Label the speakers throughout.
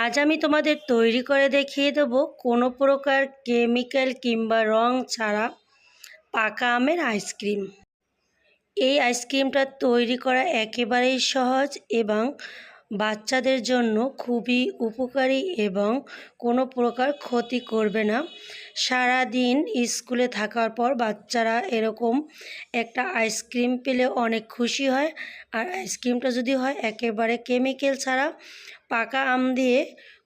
Speaker 1: আজ আমি তোমাদের তৈরি করে দেখিয়ে দেবো কোনো প্রকার কেমিক্যাল কিংবা রং ছাড়া পাকা আমের আইসক্রিম। এই আইসক্রিমটা তৈরি করা একেবারেই সহজ এবং বাচ্চাদের জন্য খুবই উপকারী এবং কোনো প্রকার ক্ষতি করবে না। সারা দিন স্কুলে থাকার পর বাচ্চারা এরকম একটা আইসক্রিম পেলে অনেক খুশি হয়। আর আইসক্রিমটা যদি হয় একেবারে কেমিক্যাল ছাড়া, পাকা আম দিয়ে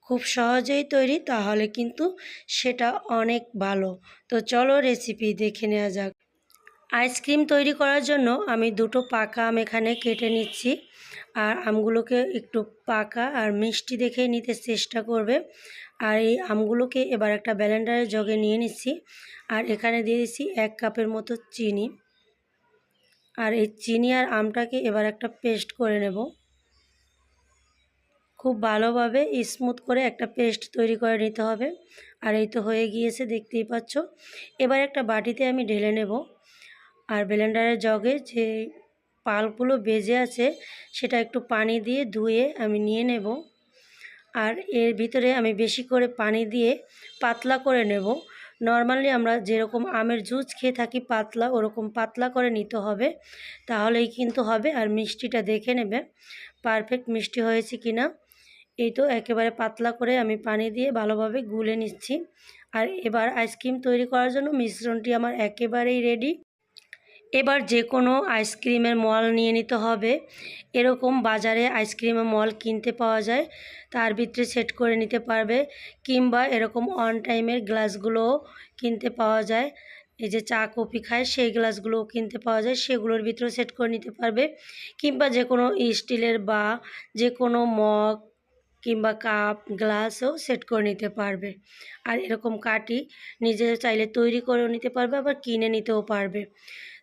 Speaker 1: খুব সহজেই তৈরি, তাহলে কিন্তু সেটা অনেক ভালো। তো চলো রেসিপি দেখে নেওয়া যাক। আইসক্রিম তৈরি করার জন্য আমি দুটো পাকা আম এখানে কেটে নিচ্ছি। আর আমগুলোকে একটু পাকা আর মিষ্টি দেখে নিতে চেষ্টা করবে। আর এই আমগুলোকে এবার একটা ব্যালেন্ডারের জগে নিয়ে নিচ্ছি। আর এখানে দিয়ে দিচ্ছি এক কাপের মতো চিনি। আর এই চিনি আর আমটাকে এবার একটা পেস্ট করে নেব। খুব ভালোভাবে স্মুথ করে একটা পেস্ট তৈরি করে নিতে হবে। আর এই তো হয়ে গিয়েছে, দেখতেই পাচ্ছ। এবার একটা বাটিতে আমি ঢেলে নেব। আর ব্লেন্ডারের জগে যে পালগুলো বেজে আছে, সেটা একটু পানি দিয়ে ধুয়ে আমি নিয়ে নেব। আর এর ভিতরে আমি বেশি করে পানি দিয়ে পাতলা করে নেব। নর্মালি আমরা যেরকম আমের জুস খেয়ে থাকি পাতলা, ওরকম পাতলা করে নিতে হবে। তাহলেই কিন্তু হবে আর মিষ্টিটা দেখে নেবে। পারফেক্ট মিষ্টি হয়েছে কি না এই তো একেবারে পাতলা করে আমি পানি দিয়ে ভালোভাবে গুলে নিচ্ছি। আর এবার আইসক্রিম তৈরি করার জন্য মিশ্রণটি আমার একেবারেই রেডি এবার যে কোনো আইসক্রিমের মল নিয়ে নিতে হবে। এরকম বাজারে আইসক্রিমের মল কিনতে পাওয়া যায়। তার ভিতরে সেট করে নিতে পারবে কিংবা এরকম অন টাইমের গ্লাসগুলোও কিনতে পাওয়া যায়। এই যে চা, কফি খায়, সেই গ্লাসগুলোও কিনতে পাওয়া যায়। সেগুলোর ভিতরেও সেট করে নিতে পারবে কিংবা যে কোনো স্টিলের বা যে কোনো মগ কিংবা কাপ, গ্লাসও সেট করে নিতে পারবে। আর এরকম কাটি নিজে চাইলে তৈরি করেও নিতে পারবে, আবার কিনে নিতেও পারবে।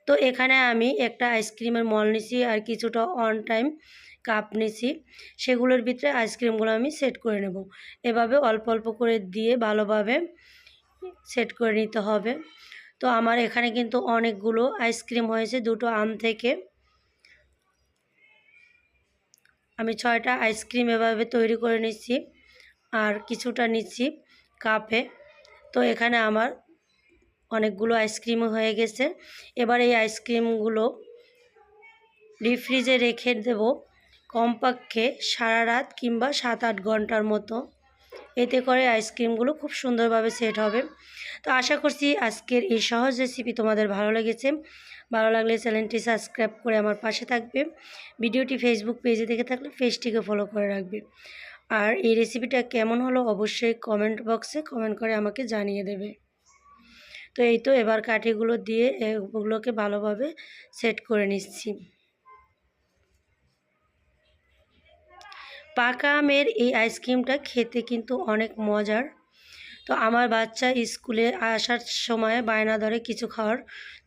Speaker 1: তো এখানে আমি একটা আইসক্রিমের মল নিছি আর কিছুটা অন টাইম কাপ নিছি। সেগুলোর ভিতরে আইসক্রিমগুলো আমি সেট করে নেব। এভাবে অল্প অল্প করে দিয়ে ভালোভাবে সেট করে নিতে হবে। তো আমার এখানে কিন্তু অনেকগুলো আইসক্রিম হয়েছে, দুটো আম থেকে। আমি ছয়টা আইসক্রিম এভাবে তৈরি করে নিচ্ছি আর কিছুটা নিচ্ছি কাপে তো এখানে আমার অনেকগুলো আইসক্রিমও হয়ে গেছে। এবার এই আইসক্রিমগুলো ডিপ ফ্রিজে রেখে দেব কমপক্ষে সারা রাত কিংবা সাত আট ঘণ্টার মতো। এতে করে আইসক্রিমগুলো খুব সুন্দরভাবে সেট হবে। তো আশা করছি আজকের এই সহজ রেসিপি তোমাদের ভালো লেগেছে। ভালো লাগলে চ্যানেলটি সাবস্ক্রাইব করে আমার পাশে থাকবে। ভিডিওটি ফেসবুক পেজে দেখে থাকলে পেজটিকে ফলো করে রাখবে। আর এই রেসিপিটা কেমন হলো অবশ্যই কমেন্ট বক্সে কমেন্ট করে আমাকে জানিয়ে দেবে। তো এই তো এবার কাঠিগুলো দিয়ে ওগুলোকে ভালোভাবে সেট করে নিচ্ছি। পাকা আমের এই আইসক্রিমটা খেতে কিন্তু অনেক মজার। তো আমার বাচ্চা স্কুলে আসার সময় বায়না ধরে কিছু খাওয়ার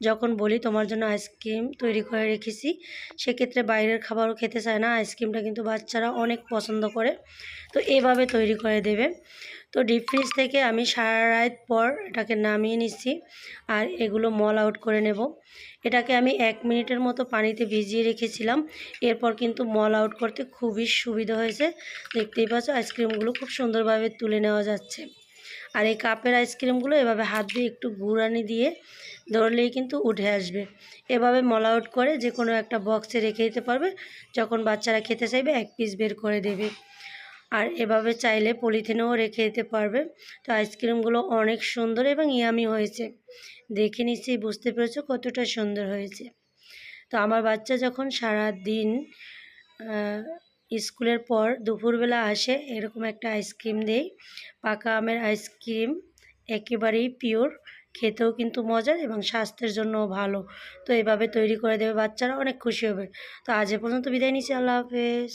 Speaker 1: যখন বলি তোমার জন্য আইসক্রিম তৈরি করে রেখেছি, সেক্ষেত্রে বাইরের খাবারও খেতে চায় না। আইসক্রিমটা কিন্তু বাচ্চারা অনেক পছন্দ করে, তো এভাবে তৈরি করে দেবে। তো ডিপ ফ্রিজ থেকে আমি সারা রাত পর এটাকে নামিয়ে নিচ্ছি আর এগুলো মল আউট করে নেব। এটাকে আমি এক মিনিটের মতো পানিতে ভিজিয়ে রেখেছিলাম। এরপর কিন্তু মল আউট করতে খুবই সুবিধা হয়েছে। দেখতেই পাচ্ছ, আইসক্রিমগুলো খুব সুন্দরভাবে তুলে নেওয়া যাচ্ছে। আর এই কাপের আইসক্রিমগুলো এভাবে হাত দিয়ে একটু গুড়ানি দিয়ে ধরলেই কিন্তু উঠে আসবে। এভাবে মল আউট করে যে কোনো একটা বক্সে রেখে দিতে পারবে। যখন বাচ্চারা খেতে চাইবে, এক পিস বের করে দেবে। আর এভাবে চাইলে পলিথিনেও রেখে দিতে পারবে। তো আইসক্রিমগুলো অনেক সুন্দর এবং ইয়ামি হয়েছে। দেখে নিশ্চয়ই বুঝতে পেরেছ কতটা সুন্দর হয়েছে। তো আমার বাচ্চা যখন সারা দিন স্কুলের পর দুপুরবেলা আসে, এরকম একটা আইসক্রিম দেই। পাকা আমের আইসক্রিম একেবারেই পিওর, খেতেও কিন্তু মজার এবং স্বাস্থ্যের জন্যও ভালো। তো এভাবে তৈরি করে দেবে বাচ্চারা, অনেক খুশি হবে। তো আজ পর্যন্ত বিদায় নিচ্ছি, আল্লাহ হাফেজ।